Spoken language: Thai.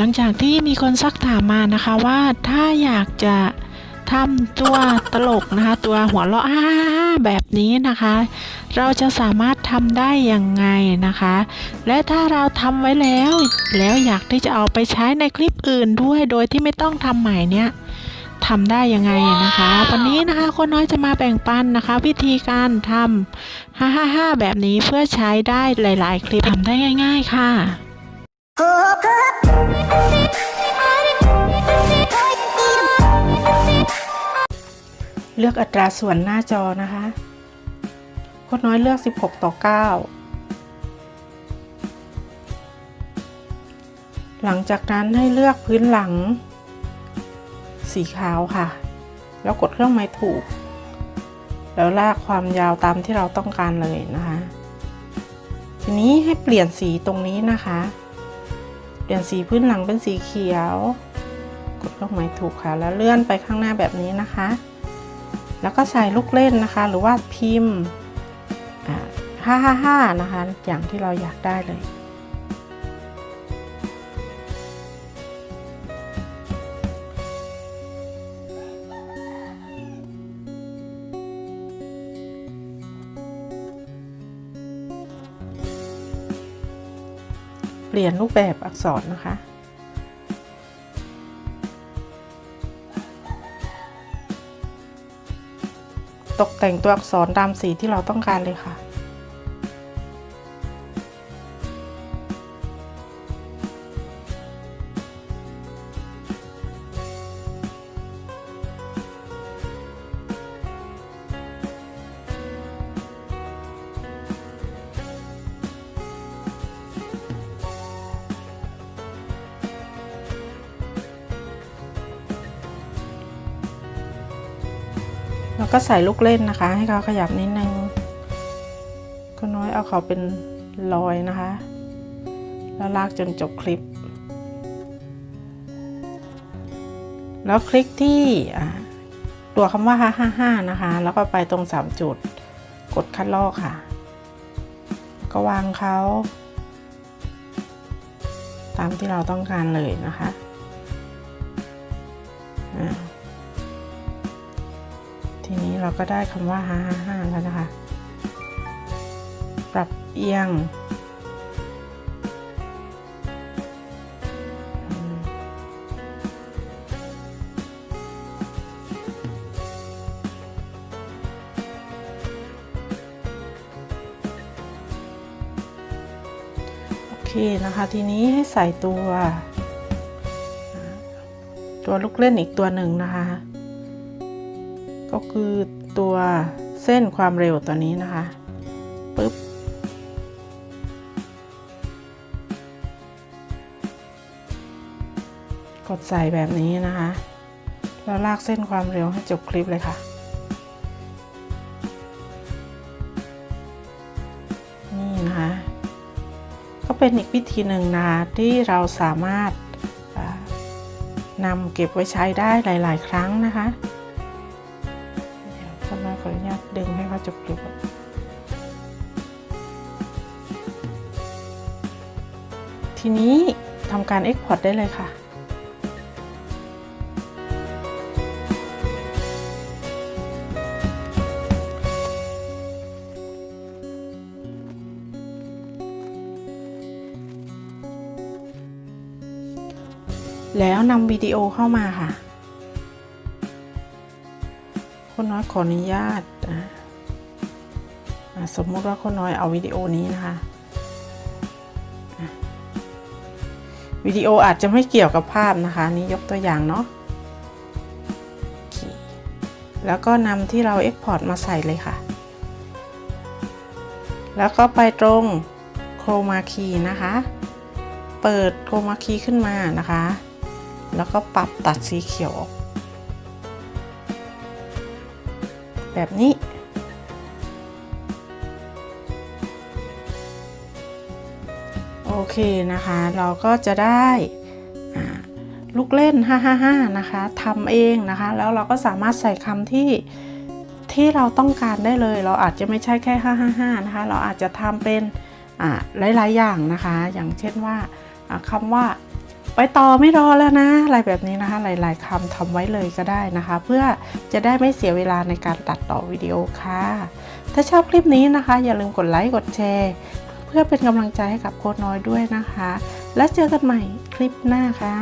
หลังจากที่มีคนซักถามมานะคะว่าถ้าอยากจะทำตัวตลกนะคะ ตัวหัวเราะอ้าแบบนี้นะคะ เราจะสามารถทำได้ยังไงนะคะ และถ้าเราทำไว้แล้ว แล้วอยากที่จะเอาไปใช้ในคลิปอื่นด้วยโดยที่ไม่ต้องทำใหม่เนี่ยทำได้ยังไงนะคะ วันนี้นะคะคนน้อยจะมาแบ่งปันนะคะ วิธีการทำ555แบบนี้เพื่อใช้ได้หลาย ๆ คลิปทำได้ง่าย ๆ ค่ะ เลือกอัตราส่วนหน้าจอนะคะโคดน้อยเลือก 16 ต่อ 9 หลังจากนั้นให้เลือกพื้นหลัง สีขาวค่ะ แล้วกดเครื่องหมายถูก แล้วลากความยาวตามที่เราต้องการเลยนะคะ ทีนี้ให้เปลี่ยนสีตรงนี้นะคะ เปลี่ยนสีพื้นหลังเป็นสีเขียว กดเครื่องหมายถูกค่ะ แล้วเลื่อนไปข้างหน้าแบบนี้นะคะ แล้วก็ใส่ลูกเล่นนะคะ หรือว่าพิมพ์ห้าห้าห้านะคะ อย่างที่เราอยากได้เลย เปลี่ยนรูปแบบอักษรนะคะ ตกแต่งตัวอักษรตามสีที่เราต้องการเลยค่ะ แล้วก็ใส่ลูกเล่นนะคะ ให้เขาขยับนิดนึงก็น้อยเอาเขาเป็นรอยนะคะ แล้วลากจนจบคลิป แล้วคลิกที่ตัวคำว่า 555 นะคะ แล้วก็ไปตรง 3 จุด กดคัดลอกค่ะ ก็วางเขาตามที่เราต้องการเลยนะคะ เราก็ได้คำว่า555แล้วนะคะ ปรับเอียง โอเคนะคะ ทีนี้ให้ใส่ตัว ตัวลูกเล่นอีกตัวหนึ่งนะคะ ก็คือตัวเส้นความเร็วตัวนี้นะคะปึ๊บกดใส่แบบนี้นะคะ แล้วลากเส้นความเร็วให้จบคลิปเลยค่ะ นี่นะคะ ก็เป็นอีกวิธีหนึ่งนะคะที่เราสามารถนำเก็บไว้ใช้ได้หลาย ๆ ครั้งนะคะาจบคลิกทีนี้ทำการ Export ได้เลยค่ะ แล้วนำวิดีโอเข้ามาค่ะ คนน้อยขออนุญาตอะ สมมุติว่าคนน้อยเอาวิดีโอนี้นะคะวิดีโออาจจะไม่เกี่ยวกับภาพนะคะ นี่ยกตัวอย่างเนาะแล้วก็นำที่เรา Export มาใส่เลยค่ะ แล้วก็ไปตรงโครมาคีนะคะ เปิดโครมาคีขึ้นมานะคะ แล้วก็ปรับตัดสีเขียวออกแบบนี้ อเคนะคะ เราก็จะได้ลูกเล่น 555 นะคะทำเองนะคะ แล้วเราก็สามารถใส่คำที่ที่เราต้องการได้เลย เราอาจจะไม่ใช่แค่ 555 นะคะ เราอาจจะทำเป็นหลาย ๆ อย่างนะคะ อย่างเช่นว่าคำว่าไปต่อไม่รอแล้วนะ อะไรแบบนี้นะคะ หลาย ๆคำทำไว้เลยก็ได้นะคะ เพื่อจะได้ไม่เสียเวลาในการตัดต่อวิดีโอค่ะ ถ้าชอบคลิปนี้นะคะ อย่าลืมกดไลค์กดแชร์ เพื่อเป็นกำลังใจให้กับโค้ดน้อยด้วยนะคะ และเจอกันใหม่คลิปหน้าค่ะ